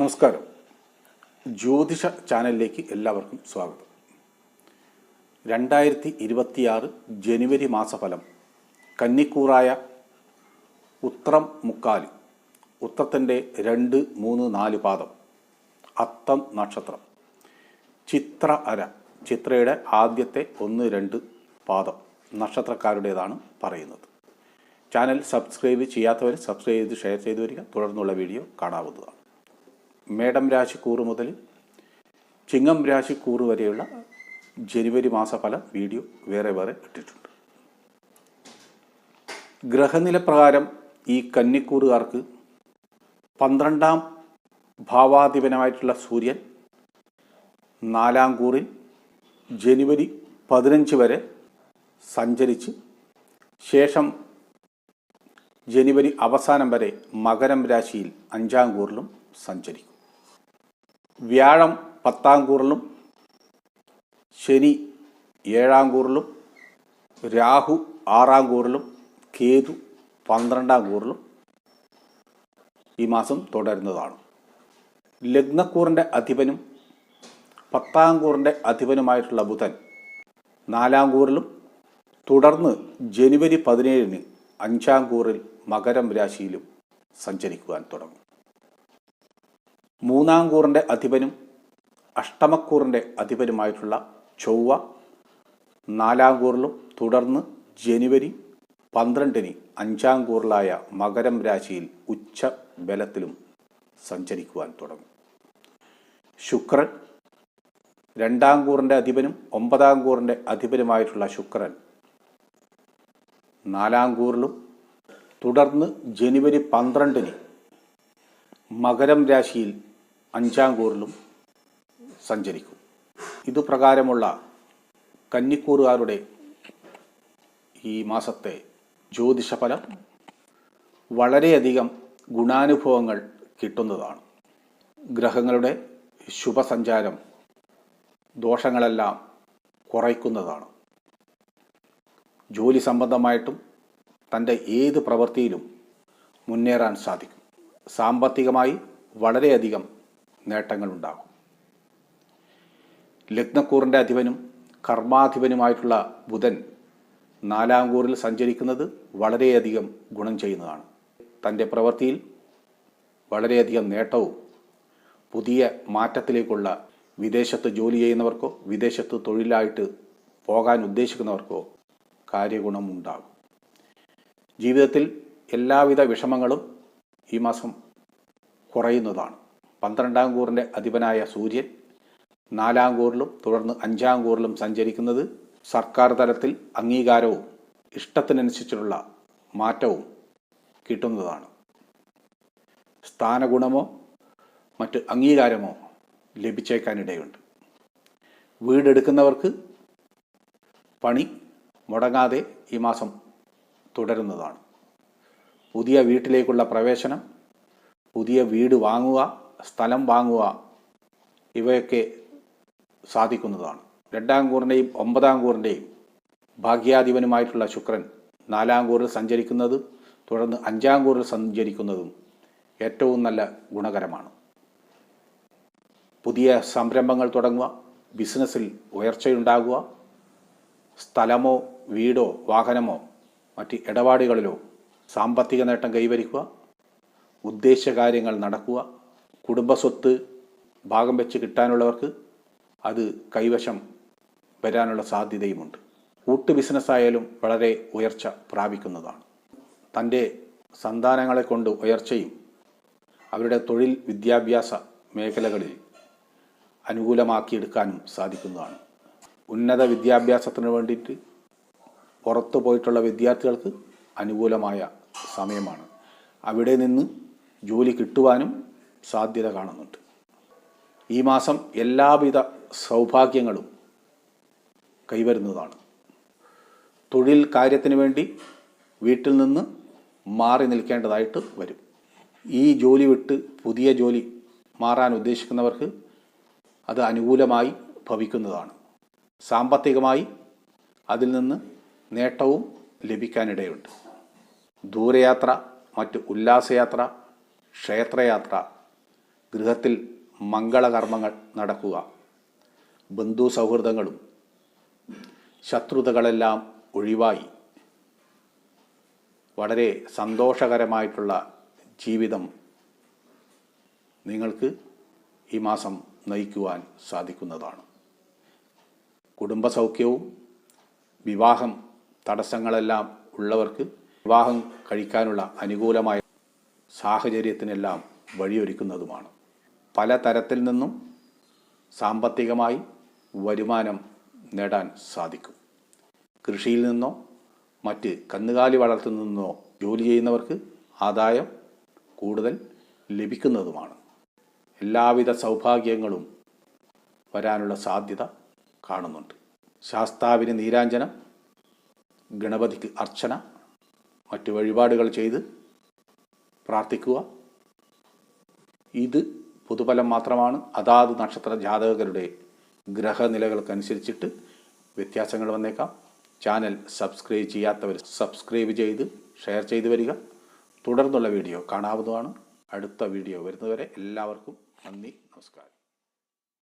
നമസ്കാരം. ജ്യോതിഷ ചാനലിലേക്ക് എല്ലാവർക്കും സ്വാഗതം. രണ്ടായിരത്തി ഇരുപത്തിയാറ് ജനുവരി മാസഫലം. കന്നിക്കൂറായ ഉത്രം മുക്കാലി. ഉത്രത്തിന്റെ രണ്ട് മൂന്ന് നാല് പാദം. അത്തം നക്ഷത്രം. ചിത്ര അര. ചിത്രയുടെ ആദ്യത്തെ ഒന്ന് രണ്ട് പാദം നക്ഷത്രക്കാരുടേതാണ് പറയുന്നത്. ചാനൽ സബ്സ്ക്രൈബ് ചെയ്യാത്തവർ സബ്സ്ക്രൈബ് ചെയ്ത് ഷെയർ ചെയ്തു വരിക. തുടർന്നുള്ള വീഡിയോ കാണാവുന്നതാണ്. മേടം രാശിക്കൂറ് മുതൽ ചിങ്ങം രാശിക്കൂറ് വരെയുള്ള ജനുവരി മാസഫല വീഡിയോ വേറെ വേറെ ഇട്ടിട്ടുണ്ട്. ഗ്രഹനില പ്രകാരം ഈ കന്നിക്കൂറുകാർക്ക് പന്ത്രണ്ടാം ഭാവാധിപനമായിട്ടുള്ള സൂര്യൻ നാലാം കൂറിൽ ജനുവരി പതിനഞ്ച് വരെ സഞ്ചരിച്ച് ശേഷം ജനുവരി അവസാനം വരെ മകരം രാശിയിൽ അഞ്ചാം കൂറിലും സഞ്ചരിക്കും. വ്യാഴം പത്താം കൂറിലും ശനി ഏഴാം കൂറിലും രാഹു ആറാം കൂറിലും കേതു പന്ത്രണ്ടാം കൂറിലും ഈ മാസം തുടരുന്നതാണ്. ലഗ്നക്കൂറിന്റെ അധിപനും പത്താം കൂറിന്റെ അധിപനുമായിട്ടുള്ള ബുധൻ നാലാം കൂറിലും തുടർന്ന് ജനുവരി പതിനേഴിന് അഞ്ചാം കൂറിൽ മകരം രാശിയിലും സഞ്ചരിക്കുവാൻ തുടങ്ങും. മൂന്നാം കൂറിന്റെ അധിപനും അഷ്ടമക്കൂറിന്റെ അധിപനുമായിട്ടുള്ള ചൊവ്വ നാലാം കൂറിലും തുടർന്ന് ജനുവരി പന്ത്രണ്ടിന് അഞ്ചാം കൂറിലായ മകരം രാശിയിൽ ഉച്ച ബലത്തിലും സഞ്ചരിക്കുവാൻ തുടങ്ങും. ശുക്രൻ രണ്ടാം കൂറിന്റെ അധിപനും ഒമ്പതാം കൂറിന്റെ അധിപനുമായിട്ടുള്ള ശുക്രൻ നാലാം കൂറിലും തുടർന്ന് ജനുവരി പന്ത്രണ്ടിന് മകരം രാശിയിൽ അഞ്ചാം കൂറിലും സഞ്ചരിക്കും. ഇതുപ്രകാരമുള്ള കന്നിക്കൂറുകാരുടെ ഈ മാസത്തെ ജ്യോതിഷഫലം വളരെയധികം ഗുണാനുഭവങ്ങൾ കിട്ടുന്നതാണ്. ഗ്രഹങ്ങളുടെ ശുഭസഞ്ചാരം ദോഷങ്ങളെല്ലാം കുറയ്ക്കുന്നതാണ്. ജോലി സംബന്ധമായിട്ടും തന്റെ ഏത് പ്രവൃത്തിയിലും മുന്നേറാൻ സാധിക്കും. സാമ്പത്തികമായി വളരെയധികം നേട്ടങ്ങളുണ്ടാകും. ലഗ്നക്കൂറിന്റെ അധിപനും കർമാധിപനുമായിട്ടുള്ള ബുധൻ നാലാം കൂറിൽ സഞ്ചരിക്കുന്നത് വളരെയധികം ഗുണം ചെയ്യുന്നതാണ്. തന്റെ പ്രവൃത്തിയിൽ വളരെയധികം നേട്ടവും പുതിയ മാറ്റത്തിലേക്കുള്ള വിദേശത്ത് ജോലി ചെയ്യുന്നവർക്കോ വിദേശത്ത് തൊഴിലായിട്ട് പോകാൻ ഉദ്ദേശിക്കുന്നവർക്കോ കാര്യഗുണം ഉണ്ടാകും. ജീവിതത്തിൽ എല്ലാവിധ വിഷമങ്ങളും ഈ മാസം കുറയുന്നതാണ്. പന്ത്രണ്ടാം കൂറിന്റെ അധിപനായ സൂര്യൻ നാലാം കൂറിലും തുടർന്ന് അഞ്ചാം കൂറിലും സഞ്ചരിക്കുന്നത് സർക്കാർ തലത്തിൽ അംഗീകാരവും ഇഷ്ടത്തിനനുസരിച്ചുള്ള മാറ്റവും കിട്ടുന്നതാണ്. സ്ഥാനഗുണമോ മറ്റ് അംഗീകാരമോ ലഭിച്ചേക്കാനിടയുണ്ട്. വീടെടുക്കുന്നവർക്ക് പണി മുടങ്ങാതെ ഈ മാസം തുടരുന്നതാണ്. പുതിയ വീട്ടിലേക്കുള്ള പ്രവേശനം പുതിയ വീട് വാങ്ങുക സ്ഥലം വാങ്ങുക ഇവയൊക്കെ സാധിക്കുന്നതാണ്. രണ്ടാം കൂറിന്റെയും ഒമ്പതാം കൂറിന്റെയും ഭാഗ്യാധിപനുമായിട്ടുള്ള ശുക്രൻ നാലാം കൂറിൽ സഞ്ചരിക്കുന്നത് തുടർന്ന് അഞ്ചാം കൂറിൽ സഞ്ചരിക്കുന്നതും ഏറ്റവും നല്ല ഗുണകരമാണ്. പുതിയ സംരംഭങ്ങൾ തുടങ്ങുക ബിസിനസ്സിൽ ഉയർച്ചയുണ്ടാകുക സ്ഥലമോ വീടോ വാഹനമോ മറ്റ് ഇടപാടുകളിലോ സാമ്പത്തിക നേട്ടം കൈവരിക്കുക ഉദ്ദേശ കാര്യങ്ങൾ നടക്കുക കുടുംബസ്വത്ത് ഭാഗം വെച്ച് കിട്ടാനുള്ളവർക്ക് അത് കൈവശം വരാനുള്ള സാധ്യതയുമുണ്ട്. കൂട്ട് ബിസിനസ്സായാലും വളരെ ഉയർച്ച പ്രാപിക്കുന്നതാണ്. തന്റെ സന്താനങ്ങളെ കൊണ്ട് ഉയർച്ചയും അവരുടെ തൊഴിൽ വിദ്യാഭ്യാസ മേഖലകളിൽ അനുകൂലമാക്കിയെടുക്കാനും സാധിക്കുന്നതാണ്. ഉന്നത വിദ്യാഭ്യാസത്തിന് വേണ്ടിയിട്ട് പുറത്തു പോയിട്ടുള്ള വിദ്യാർത്ഥികൾക്ക് അനുകൂലമായ സമയമാണ്. അവിടെ നിന്ന് ജോലി കിട്ടുവാനും സാധ്യത കാണുന്നുണ്ട്. ഈ മാസം എല്ലാവിധ സൗഭാഗ്യങ്ങളും കൈവരുന്നതാണ്. തൊഴിൽ കാര്യത്തിന് വേണ്ടി വീട്ടിൽ നിന്ന് മാറി നിൽക്കേണ്ടതായിട്ട് വരും. ഈ ജോലി വിട്ട് പുതിയ ജോലി മാറാൻ ഉദ്ദേശിക്കുന്നവർക്ക് അത് അനുകൂലമായി ഭവിക്കുന്നതാണ്. സാമ്പത്തികമായി അതിൽ നിന്ന് നേട്ടവും ലഭിക്കാനിടയുണ്ട്. ദൂരയാത്ര മറ്റ് ഉല്ലാസയാത്ര ക്ഷേത്രയാത്ര ഗൃഹത്തിൽ മംഗളകർമ്മങ്ങൾ നടക്കുക. ബന്ധു സൗഹൃദങ്ങളും ശത്രുതകളെല്ലാം ഒഴിവായി. വളരെ സന്തോഷകരമായിട്ടുള്ള ജീവിതം നിങ്ങൾക്ക് ഈ മാസം നയിക്കുവാൻ സാധിക്കുന്നതാണ്. കുടുംബസൗഖ്യവും വിവാഹം തടസ്സങ്ങളെല്ലാം ഉള്ളവർക്ക് വിവാഹം കഴിക്കാനുള്ള അനുകൂലമായ സാഹചര്യത്തിനെല്ലാം വഴിയൊരുക്കുന്നതുമാണ്. പല തരത്തിൽ നിന്നും സാമ്പത്തികമായി വരുമാനം നേടാൻ സാധിക്കും. കൃഷിയിൽ നിന്നോ മറ്റ് കന്നുകാലി വളർത്തുന്ന നിന്നോ ജോലി ചെയ്യുന്നവർക്ക് ആദായം കൂടുതൽ ലഭിക്കുന്നതുമാണ്. എല്ലാവിധ സൗഭാഗ്യങ്ങളും വരാനുള്ള സാധ്യത കാണുന്നുണ്ട്. ശാസ്താവിന് നീരാഞ്ജനം ഗണപതിക്ക് അർച്ചന മറ്റു വഴിപാടുകൾ ചെയ്ത് പ്രാർത്ഥിക്കുക. ഇത് പൊതുഫലം മാത്രമാണ്. അതാത് നക്ഷത്ര ജാതകരുടെ ഗ്രഹനിലകൾക്കനുസരിച്ചിട്ട് വ്യത്യാസങ്ങൾ വന്നേക്കാം. ചാനൽ സബ്സ്ക്രൈബ് ചെയ്യാത്തവർ സബ്സ്ക്രൈബ് ചെയ്ത് ഷെയർ ചെയ്തു വരിക. തുടർന്നുള്ള വീഡിയോ കാണാവുന്നതാണ്. അടുത്ത വീഡിയോ വരുന്നതുവരെ എല്ലാവർക്കും നന്ദി നമസ്കാരം.